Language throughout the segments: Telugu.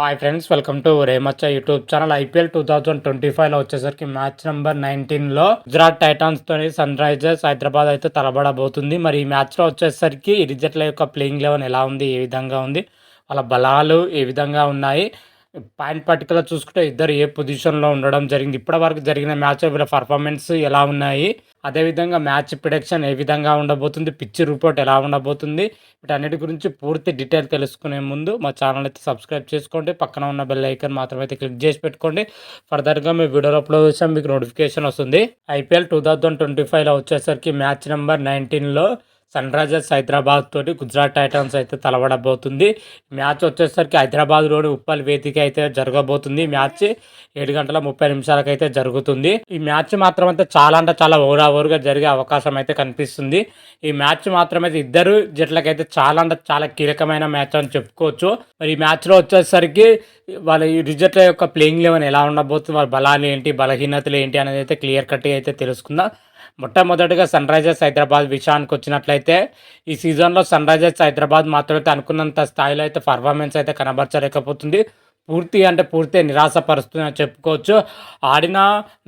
Hi friends welcome to రేమచ్చ YouTube channel IPL two thousand twenty ఫైవ్లో వచ్చేసరికి మ్యాచ్ నెంబర్ నైన్టీన్లో గుజరాత్ టైటాన్స్ తోని సన్ రైజర్స్ హైదరాబాద్ అయితే తలబడబోతుంది. మరి ఈ మ్యాచ్లో వచ్చేసరికి ఇరు జట్ల యొక్క ప్లేయింగ్ లెవెన్ ఎలా ఉంది? ఏ విధంగా ఉంది? వాళ్ళ బలాలు ఏ విధంగా ఉన్నాయి? పాయింట్ పట్టికలో చూసుకుంటే ఇద్దరు ఏ పొజిషన్లో ఉండడం జరిగింది. ఇప్పటివరకు జరిగిన మ్యాచ్ వీళ్ళ పర్ఫార్మెన్స్ ఎలా ఉన్నాయి అదేవిధంగా మ్యాచ్ ప్రిడిక్షన్ ఏ విధంగా ఉండబోతుంది పిచ్ రిపోర్ట్ ఎలా ఉండబోతుంది వీటన్నిటి గురించి పూర్తి డీటెయిల్ తెలుసుకునే ముందు మా ఛానల్ అయితే సబ్స్క్రైబ్ చేసుకోండి. పక్కన ఉన్న బెల్ ఐకన్ మాత్రం అయితే క్లిక్ చేసి పెట్టుకోండి. ఫర్దర్గా మీ వీడియోలో అప్లోడ్ చేసాం మీకు నోటిఫికేషన్ వస్తుంది. ఐపీఎల్ టూ థౌజండ్ ట్వంటీ ఫైవ్లో వచ్చేసరికి మ్యాచ్ నెంబర్ నైన్టీన్లో సన్ రైజర్స్ హైదరాబాద్ తోటి గుజరాత్ టైటన్స్ అయితే తలబడబోతుంది మ్యాచ్ వచ్చేసరికి హైదరాబాద్లోని ఉప్పల్ వేదిక అయితే జరగబోతుంది. మ్యాచ్ ఏడు గంటల ముప్పై నిమిషాలకు అయితే జరుగుతుంది. ఈ మ్యాచ్ మాత్రం అయితే చాలా అంటే చాలా ఓవర్ ఓవర్గా జరిగే అవకాశం అయితే కనిపిస్తుంది. ఈ మ్యాచ్ మాత్రం అయితే ఇద్దరు జట్లకైతే చాలా అంటే చాలా కీలకమైన మ్యాచ్ అని చెప్పుకోవచ్చు. మరి ఈ మ్యాచ్లో వచ్చేసరికి వాళ్ళ ఈ రిజర్ట్ల యొక్క ప్లేయింగ్ లెవెన్ ఎలా ఉండబోతుంది? వాళ్ళ బలాలు ఏంటి? బలహీనతలు ఏంటి? అనేది అయితే క్లియర్ కట్గా అయితే తెలుసుకుందాం. మొట్టమొదటిగా సన్ రైజర్స్ హైదరాబాద్ విషయానికి వచ్చినట్లయితే ఈ సీజన్లో సన్ రైజర్స్ హైదరాబాద్ మాత్రమే అనుకున్నంత స్థాయిలో అయితే పర్ఫార్మెన్స్ అయితే కనబరచలేకపోతుంది. పూర్తి అంటే పూర్తి నిరాశపరుస్తుందని చెప్పుకోవచ్చు. ఆడిన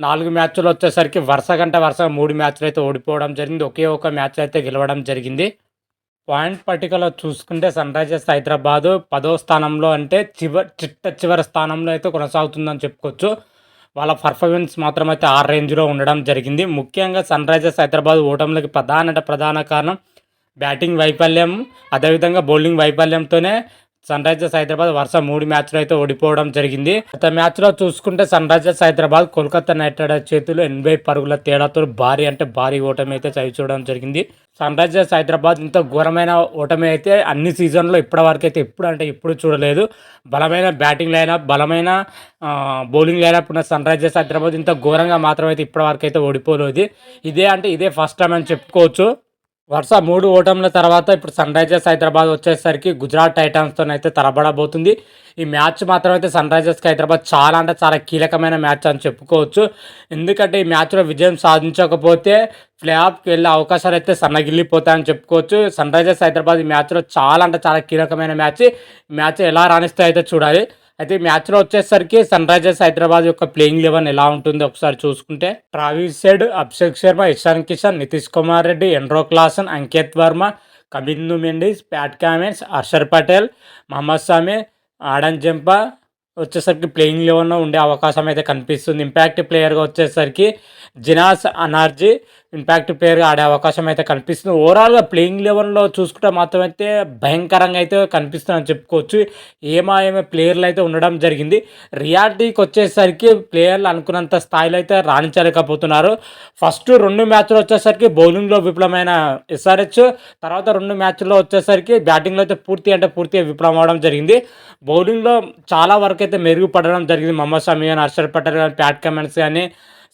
నాలుగు మ్యాచ్లు వచ్చేసరికి వరుస కంటే వరుసగా మూడు మ్యాచ్లు అయితే ఓడిపోవడం జరిగింది. ఒకే ఒక మ్యాచ్ అయితే గెలవడం జరిగింది. పాయింట్ పట్టికలో చూసుకుంటే సన్ రైజర్స్ హైదరాబాదు పదో స్థానంలో అంటే చివరి చిట్ట చివరి స్థానంలో అయితే కొనసాగుతుందని చెప్పుకోవచ్చు. వాళ్ళ పర్ఫార్మెన్స్ మాత్రం అయితే ఆ రేంజ్లో ఉండడం జరిగింది. ముఖ్యంగా సన్ రైజర్స్ హైదరాబాద్ ఓటములకి ప్రధాన అంటే ప్రధాన కారణం బ్యాటింగ్ వైఫల్యం. అదేవిధంగా బౌలింగ్ వైఫల్యంతోనే సన్ రైజర్స్ హైదరాబాద్ వరుస మూడు మ్యాచ్లు అయితే ఓడిపోవడం జరిగింది. గత మ్యాచ్లో చూసుకుంటే Sunrisers Hyderabad Kolkata Knight Riders చేతులు ఎనభై పరుగుల తేడాతో భారీ అంటే భారీ ఓటమి అయితే చవి చూడడం జరిగింది. సన్ రైజర్స్ హైదరాబాద్ ఇంత ఘోరమైన ఓటమి అయితే అన్ని సీజన్లో ఇప్పటివరకు అయితే ఎప్పుడు అంటే ఎప్పుడు చూడలేదు. బలమైన బ్యాటింగ్ లైనప్ బలమైన బౌలింగ్ లైనప్ ఉన్న సన్ రైజర్స్ హైదరాబాద్ ఇంత ఘోరంగా మాత్రం అయితే ఇప్పటివరకు అయితే ఓడిపోలేదు. ఇదే అంటే ఇదే ఫస్ట్ టైం అని చెప్పుకోవచ్చు. వరుస మూడు ఓటముల తర్వాత ఇప్పుడు సన్ రైజర్స్ హైదరాబాద్ వచ్చేసరికి గుజరాత్ టైటాన్స్తో అయితే తలబడబోతుంది. ఈ మ్యాచ్ మాత్రం అయితే సన్ రైజర్స్కి హైదరాబాద్ చాలా అంటే చాలా కీలకమైన మ్యాచ్ అని చెప్పుకోవచ్చు. ఎందుకంటే ఈ మ్యాచ్లో విజయం సాధించకపోతే ప్లే ఆఫ్కి వెళ్ళే అవకాశాలు అయితే సన్నగిల్లిపోతాయని చెప్పుకోవచ్చు. సన్ రైజర్స్ హైదరాబాద్ ఈ మ్యాచ్లో చాలా అంటే చాలా కీలకమైన మ్యాచ్. మ్యాచ్ ఎలా రాణిస్తే అయితే చూడాలి. అయితే మ్యాచ్లో వచ్చేసరికి సన్ రైజర్స్ హైదరాబాద్ యొక్క ప్లేయింగ్ లెవెన్ ఎలా ఉంటుందో ఒకసారి చూసుకుంటే? Travis Head Abhishek Sharma Ishan Kishan Nitish Kumar Reddy ఎండ్రో Klaasen Ankit Verma Kamindu Mendis Pat Cummins Harshal Patel Mohammed Shami Adam Zampa వచ్చేసరికి ప్లేయింగ్ లెవెన్లో ఉండే అవకాశం అయితే కనిపిస్తుంది. ఇంపాక్ట్ ప్లేయర్గా వచ్చేసరికి జినాస్ అనార్జీ ఇంపాక్ట్ ప్లేయర్గా ఆడే అవకాశం అయితే కనిపిస్తుంది. ఓవరాల్గా ప్లేయింగ్ లెవెన్లో చూసుకుంటే మాత్రం అయితే భయంకరంగా అయితే కనిపిస్తుందని చెప్పుకోవచ్చు. ఏమాయమే ప్లేయర్లు అయితే ఉండడం జరిగింది. రియాలిటీకి వచ్చేసరికి ప్లేయర్లు అనుకున్నంత స్థాయిలో అయితే రాణించలేకపోతున్నారు. ఫస్ట్ రెండు మ్యాచ్లు వచ్చేసరికి బౌలింగ్లో విఫలమైన ఎస్ఆర్హెచ్ తర్వాత రెండు మ్యాచ్ల్లో వచ్చేసరికి బ్యాటింగ్లో అయితే పూర్తి అంటే పూర్తిగా విఫలం అవడం జరిగింది. బౌలింగ్లో చాలా వరకు అయితే మెరుగుపడడం జరిగింది. మహమ్మద్ షమీ కానీ హర్షర్ పటేల్ కానీ ప్యాట్ కమెంట్స్ కానీ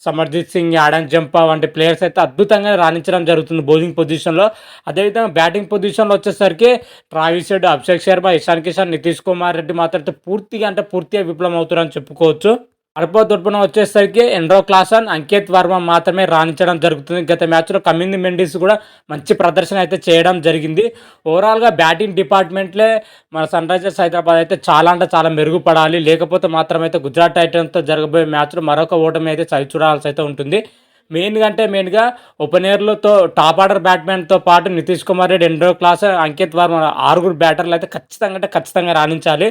సమర్జిత్ సింగ్ యాడన్ జంపా వంటి ప్లేయర్స్ అయితే అద్భుతంగా రాణించడం జరుగుతుంది బౌలింగ్ పొజిషన్లో అదేవిధంగా బ్యాటింగ్ పొజిషన్లో వచ్చేసరికి ట్రావిస్ రెడ్డి అభిషేక్ శర్మ ఇషాన్ కిషన్ నితీష్ కుమార్ రెడ్డి మాత్రం పూర్తిగా అంటే పూర్తిగా విఫలం అవుతారని చెప్పుకోవచ్చు. అరపో తరపున వచ్చేసరికి ఎండ్రో క్లాసన్ అంకిత్ వర్మ మాత్రమే రాణించడం జరుగుతుంది. గత మ్యాచ్లో కమింది మెండిస్ కూడా మంచి ప్రదర్శన అయితే చేయడం జరిగింది. ఓవరాల్గా బ్యాటింగ్ డిపార్ట్మెంట్లే మన సన్ రైజర్స్ హైదరాబాద్ అయితే చాలా అంటే చాలా మెరుగుపడాలి. లేకపోతే మాత్రమైతే గుజరాత్ టైటన్స్తో జరగబోయే మ్యాచ్లో మరొక ఓటమి అయితే చవి చూడాల్సి అయితే ఉంటుంది. మెయిన్గా అంటే మెయిన్గా ఓపెనర్లతో టాప్ ఆర్డర్ బ్యాట్మెన్తో పాటు నితీష్ కుమార్ రెడ్డి ఎండో క్లాస్ అంకిత్ వర్మ ఆరుగురు బ్యాటర్లు అయితే ఖచ్చితంగా అంటే ఖచ్చితంగా రాణించాలి.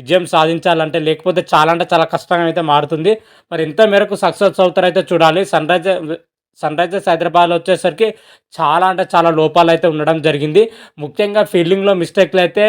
విజయం సాధించాలంటే లేకపోతే చాలా అంటే చాలా కష్టంగా అయితే మారుతుంది. మరి ఎంత మేరకు సక్సెస్ అవుతారైతే చూడాలి. సన్ రైజర్ సన్ రైజర్స్ హైదరాబాద్లో వచ్చేసరికి చాలా అంటే చాలా లోపాలు అయితే ఉండడం జరిగింది. ముఖ్యంగా ఫీల్డింగ్లో మిస్టేక్లు అయితే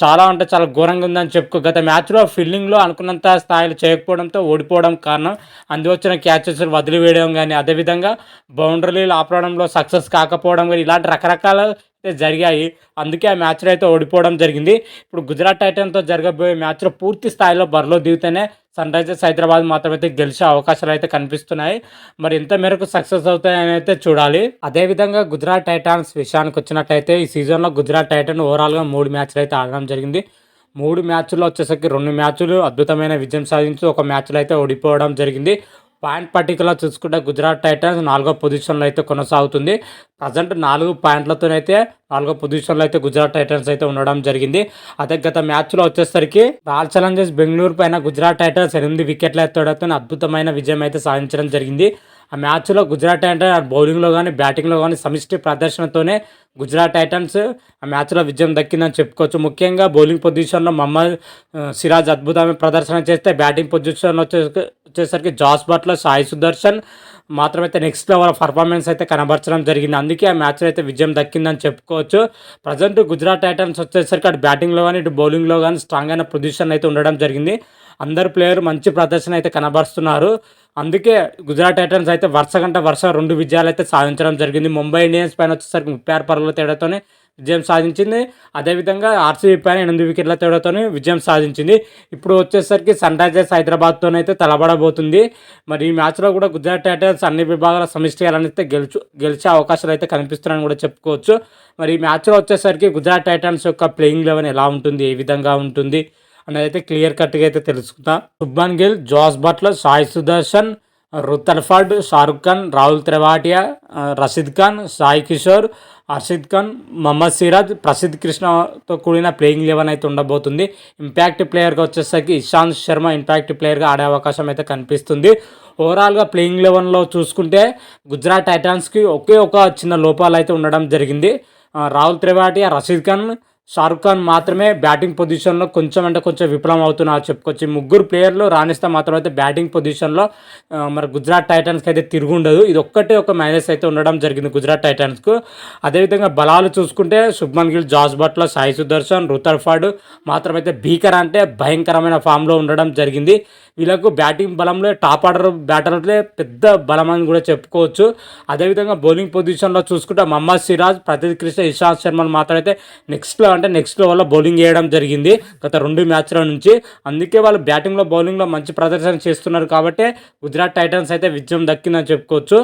చాలా అంటే చాలా ఘోరంగా ఉందని చెప్పుకో గత మ్యాచ్లో ఫీల్డింగ్లో అనుకున్నంత స్థాయిలో చేయకపోవడంతో ఓడిపోవడం కారణం అందువచ్చిన క్యాచెస్ వదిలివేయడం కానీ అదేవిధంగా బౌండరీలు ఆపడంలో సక్సెస్ కాకపోవడం కానీ ఇలాంటి రకరకాల అయితే జరిగాయి. అందుకే ఆ మ్యాచ్లో అయితే ఓడిపోవడం జరిగింది. ఇప్పుడు గుజరాత్ టైటన్తో జరగబోయే మ్యాచ్లో పూర్తి స్థాయిలో బరిలో దిగితేనే సన్ రైజర్స్ హైదరాబాద్ మాత్రం అయితే గెలిచే అవకాశాలు అయితే కనిపిస్తున్నాయి. మరి ఎంత మేరకు సక్సెస్ అవుతాయని అయితే చూడాలి. అదేవిధంగా గుజరాత్ టైటాన్స్ విషయానికి వచ్చినట్టయితే ఈ సీజన్లో గుజరాత్ టైటన్ ఓవరాల్గా మూడు మ్యాచ్లు అయితే ఆడడం జరిగింది. మూడు మ్యాచ్ల్లో వచ్చేసరికి రెండు మ్యాచ్లు అద్భుతమైన విజయం సాధించి ఒక మ్యాచ్లో అయితే ఓడిపోవడం జరిగింది. పాయింట్ పట్టికలో చూసుకుంటే గుజరాత్ టైటన్స్ నాలుగో పొజిషన్లో అయితే కొనసాగుతుంది. ప్రజెంట్ నాలుగు పాయింట్లతోనైతే నాలుగో పొజిషన్లో అయితే గుజరాత్ టైటన్స్ అయితే ఉండడం జరిగింది. అదే గత మ్యాచ్లో వచ్చేసరికి రాయల్ ఛాలెంజర్స్ బెంగళూరు పైన గుజరాత్ టైటన్స్ ఎనిమిది వికెట్ల ఎత్తడంతో అద్భుతమైన విజయం అయితే సాధించడం జరిగింది. ఆ మ్యాచ్లో గుజరాత్ టైటన్స్ బౌలింగ్లో కానీ బ్యాటింగ్లో కానీ సమిష్టి ప్రదర్శనతోనే గుజరాత్ టైటన్స్ ఆ మ్యాచ్లో విజయం దక్కిందని చెప్పుకోవచ్చు. ముఖ్యంగా బౌలింగ్ పొజిషన్లో మహమ్మద్ సిరాజ్ అద్భుతమైన ప్రదర్శన చేస్తే బ్యాటింగ్ పొజిషన్ వచ్చే వచ్చేసరికి జాస్ బట్ల సాయి సుదర్శన్ మాత్రమైతే నెక్స్ట్ లెవెల్ పర్ఫార్మెన్స్ అయితే కనబరచడం జరిగింది. అందుకే ఆ మ్యాచ్లో అయితే విజయం దక్కిందని చెప్పుకోవచ్చు. ప్రజెంట్ గుజరాత్ టైటన్స్ వచ్చేసరికి అటు బ్యాటింగ్లో కానీ ఇటు బౌలింగ్లో కానీ స్ట్రాంగ్ అయిన పొజిషన్ అయితే ఉండడం జరిగింది. అందరు ప్లేయర్ మంచి ప్రదర్శన అయితే కనబరుస్తున్నారు. అందుకే గుజరాత్ టైటన్స్ అయితే వరుస గంట వరుస రెండు విజయాలు అయితే సాధించడం జరిగింది. ముంబై ఇండియన్స్ పైన వచ్చేసరికి ముప్పై ఆరు పరుగుల తేడాతోనే విజయం సాధించింది. అదేవిధంగా ఆర్సీబీ పైన ఎనిమిది వికెట్ల తేడాతోనే విజయం సాధించింది. ఇప్పుడు వచ్చేసరికి సన్ రైజర్స్ హైదరాబాద్తోనైతే తలబడబోతుంది. మరి ఈ మ్యాచ్లో కూడా గుజరాత్ టైటన్స్ అన్ని విభాగాల సమిష్టిగా అయితే గెలుచు గెలిచే అవకాశాలు అయితే కనిపిస్తున్నాయని కూడా చెప్పుకోవచ్చు. మరి ఈ మ్యాచ్లో వచ్చేసరికి గుజరాత్ టైటన్స్ యొక్క ప్లేయింగ్ లెవెన్ ఎలా ఉంటుంది? ఏ విధంగా ఉంటుంది? అనేది అయితే క్లియర్ కట్గా అయితే తెలుసుకుందాం. Shubman Gill Jos Buttler Sai Sudharsan Rutherford Shahrukh Khan Rahul త్రివాటియా Rashid Khan Sai Kishore Arshad Khan Mohammed Siraj Prasidh కృష్ణతో కూడిన ప్లేయింగ్ లెవెన్ అయితే ఉండబోతుంది. ఇంపాక్ట్ ప్లేయర్గా వచ్చేసరికి ఇషాంత్ శర్మ ఇంపాక్ట్ ప్లేయర్గా ఆడే అవకాశం అయితే కనిపిస్తుంది. ఓవరాల్గా ప్లేయింగ్ లెవెన్లో చూసుకుంటే గుజరాత్ టైటాన్స్కి ఒకే ఒక చిన్న లోపాలు అయితే ఉండడం జరిగింది. రాహుల్ త్రివాటియా రషీద్ ఖాన్ షారుఖ్ ఖాన్ మాత్రమే బ్యాటింగ్ పొజిషన్లో కొంచెం అంటే కొంచెం విఫలం అవుతున్నారు చెప్పుకోవచ్చు. ముగ్గురు ప్లేయర్లు రాణిస్తే మాత్రం అయితే బ్యాటింగ్ పొజిషన్లో మరి గుజరాత్ టైటన్స్కి అయితే తిరుగుండదు ఇది ఒక్కటే ఒక మైనస్ అయితే ఉండడం జరిగింది గుజరాత్ టైటన్స్కు. అదేవిధంగా బలాలు చూసుకుంటే Shubman Gill Jos Buttler Sai Sudharsan Rutherford మాత్రమైతే భీకర్ అంటే భయంకరమైన ఫామ్లో ఉండడం జరిగింది. వీళ్ళకు బ్యాటింగ్ బలంలో టాప్ ఆర్డర్ బ్యాటర్లే పెద్ద బలం అని కూడా చెప్పుకోవచ్చు. అదేవిధంగా బౌలింగ్ పొజిషన్లో చూసుకుంటే మహమ్మద్ సిరాజ్ ప్రతిద్ కృష్ణ ఇషాంత్ శర్మను మాత్రమైతే నెక్స్ట్ అంటే నెక్స్ట్ వల్ల బౌలింగ్ వేయడం జరిగింది గత రెండు మ్యాచ్ల నుంచి. అందుకే వాళ్ళు బ్యాటింగ్లో బౌలింగ్లో మంచి ప్రదర్శన చేస్తున్నారు కాబట్టి గుజరాత్ టైటన్స్ అయితే విజయం దక్కిందని చెప్పుకోవచ్చు.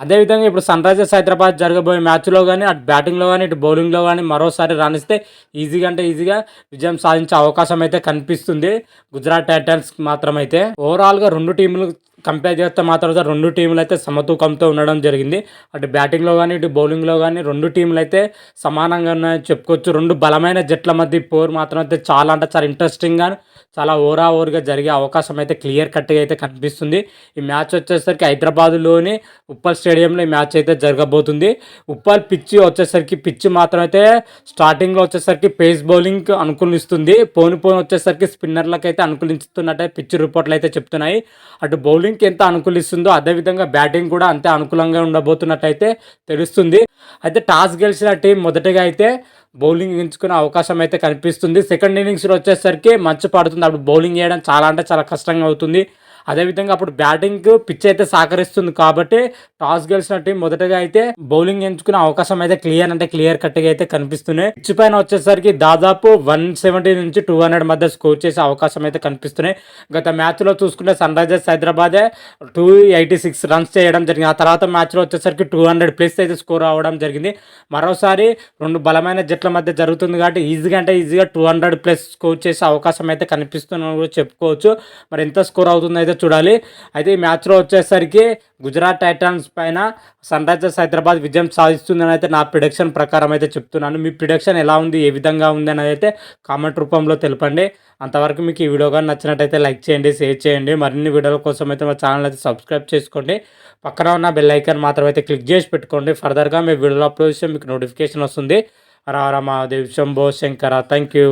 అదేవిధంగా ఇప్పుడు సన్ రైజర్స్ హైదరాబాద్ జరగబోయే మ్యాచ్లో కానీ అటు బ్యాటింగ్లో కానీ ఇటు బౌలింగ్లో కానీ మరోసారి రాణిస్తే ఈజీగా అంటే ఈజీగా విజయం సాధించే అవకాశం అయితే కనిపిస్తుంది. గుజరాత్ టైటన్స్ మాత్రమైతే. ఓవరాల్గా రెండు టీంలు కంపేర్ చేస్తే మాత్రం రెండు టీంలు అయితే సమతూకంతో ఉండడం జరిగింది. అటు బ్యాటింగ్లో కానీ ఇటు బౌలింగ్లో కానీ రెండు టీంలు అయితే సమానంగా ఉన్నాయని చెప్పుకోవచ్చు. రెండు బలమైన జట్ల మధ్య పోర్ మాత్రం అయితే చాలా అంటే చాలా ఇంట్రెస్టింగ్గా చాలా ఓరా ఓవర్గా జరిగే అవకాశం అయితే క్లియర్ కట్గా అయితే కనిపిస్తుంది. ఈ మ్యాచ్ వచ్చేసరికి హైదరాబాద్లోని ఉప్పల్ స్టేడియంలో ఈ మ్యాచ్ అయితే జరగబోతుంది. ఉప్పల్ పిచ్చి వచ్చేసరికి పిచ్చి మాత్రం అయితే స్టార్టింగ్లో వచ్చేసరికి పేస్ బౌలింగ్ అనుకూలిస్తుంది. పోను పోను వచ్చేసరికి స్పిన్నర్లకు అయితే అనుకూలిస్తున్నట్టే పిచ్చి రిపోర్ట్లు అయితే చెప్తున్నాయి. అటు బౌలింగ్ బౌలింగ్కి ఎంత అనుకూలిస్తుందో అదేవిధంగా బ్యాటింగ్ కూడా అంతే అనుకూలంగా ఉండబోతున్నట్టయితే తెలుస్తుంది. అయితే టాస్ గెలిచిన టీం మొదటగా అయితే బౌలింగ్ ఎంచుకునే అవకాశం అయితే కనిపిస్తుంది. సెకండ్ ఇన్నింగ్స్లో వచ్చేసరికి మంచు పడుతుంది. అప్పుడు బౌలింగ్ చేయడం చాలా అంటే చాలా కష్టంగా అవుతుంది. అదేవిధంగా అప్పుడు బ్యాటింగ్ పిచ్ అయితే సహకరిస్తుంది కాబట్టి టాస్ గెలిచిన టీం మొదటగా అయితే బౌలింగ్ ఎంచుకునే అవకాశం అయితే క్లియర్ అంటే క్లియర్ కట్గా అయితే కనిపిస్తున్నాయి. పిచ్ పైన వచ్చేసరికి దాదాపు వన్ సెవెంటీ నుంచి టూ హండ్రెడ్ మధ్య స్కోర్ చేసే అవకాశం అయితే కనిపిస్తున్నాయి. గత మ్యాచ్లో చూసుకుంటే సన్ రైజర్స్ హైదరాబాదే టూ ఎయిటీ సిక్స్ రన్స్ చేయడం జరిగింది. ఆ తర్వాత మ్యాచ్లో వచ్చేసరికి టూ హండ్రెడ్ ప్లస్ అయితే స్కోర్ అవ్వడం జరిగింది. మరోసారి రెండు బలమైన జట్ల మధ్య జరుగుతుంది కాబట్టి ఈజీగా అంటే ఈజీగా టూ హండ్రెడ్ ప్లస్ స్కోర్ చేసే అవకాశం అయితే కనిపిస్తుందని చెప్పుకోవచ్చు. మరి ఎంత స్కోర్ అవుతుందో అయితే చూడాలి. అయితే ఈ మ్యాచ్లో వచ్చేసరికి గుజరాత్ టైటాన్స్ పైన సన్ రైజర్స్ హైదరాబాద్ విజయం సాధిస్తుందని అయితే నా ప్రిడక్షన్ ప్రకారం అయితే చెప్తున్నాను. మీ ప్రిడక్షన్ ఎలా ఉంది? ఏ విధంగా ఉంది అనేది అయితే కామెంట్ రూపంలో తెలపండి. అంతవరకు మీకు ఈ వీడియో కానీ నచ్చినట్టయితే లైక్ చేయండి షేర్ చేయండి. మరిన్ని వీడియోల కోసం అయితే మా ఛానల్ అయితే సబ్స్క్రైబ్ చేసుకోండి. పక్కన ఉన్న బెల్ ఐకాన్ మాత్రం అయితే క్లిక్ చేసి పెట్టుకోండి. ఫర్దర్గా మీ వీడియోలో అప్లోడ్ చేస్తే మీకు నోటిఫికేషన్ వస్తుంది. రారా Mahadev Shambho Shankara thank you.